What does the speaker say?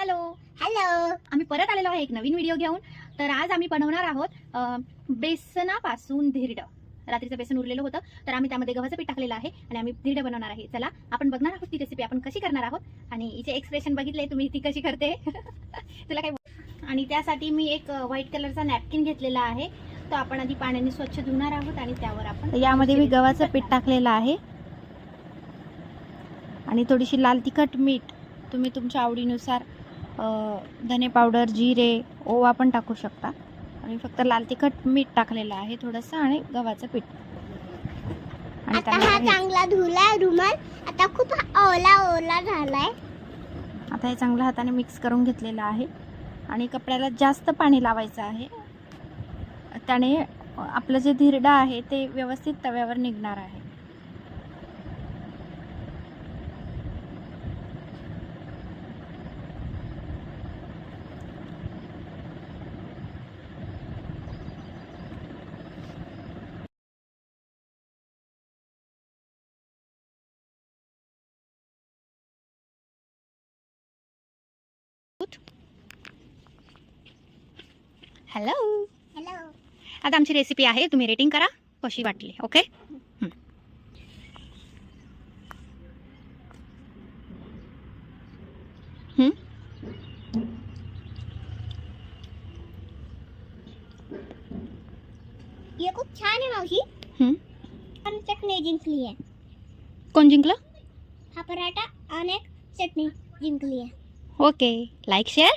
Hello hello आम्ही परत आलेलो आहे एक नवीन व्हिडिओ घेऊन. तर आज आम्ही बनवणार आहोत बेसनापासून धिरडं. रात्रीचं बेसन उरलेलं होतं तर आम्ही त्यामध्ये गव्हाचं पीठ टाकलेलं आहे आणि आम्ही धिरडं बनवणार आहे. चला आपण बघणार आहोत ती रेसिपी आपण कशी करणार आहोत. आणि हिचे एक्सप्रेशन बघितले तुम्ही ती कशी करते. तुला काय आणि त्यासाठी मी एक व्हाईट कलरचा नॅपकिन घेतलेला आहे. तो आपण आधी पाण्याने स्वच्छ धुणार आहोत आणि त्यावर आपण यामध्ये मी गव्हाचं पीठ टाकलेलं आहे. आणि थोडीशी लाल तिखट मीठ तुम्ही तुमच्या आवडीनुसार धने पावडर जिरे ओवा पण टाकू शकता. आणि फक्त लाल तिखट मीठ टाकलेलं आहे थोडंसं आणि गव्हाचं पीठ. आणि आता हे- चांगला धुलाय रुमाल. आता खूप ओला ओला झालाय. आता हे चांगलं हाताने मिक्स करून घेतलेलं आहे. आणि कपड्याला जास्त पाणी लावायचं आहे. त्याने आपलं जे धिरडा आहे ते व्यवस्थित तव्यावर निघणार आहे. हॅलो हॅलो आता आमची रेसिपी आहे. तुम्ही रेटिंग करा. कशी वाटली? ओके ये खूप छान आहे मावशी. आणि चटणी जिंकली आहे. कोण जिंकलं? हा पराठा आणि एक चटणी जिंकली आहे. Okay, like, share.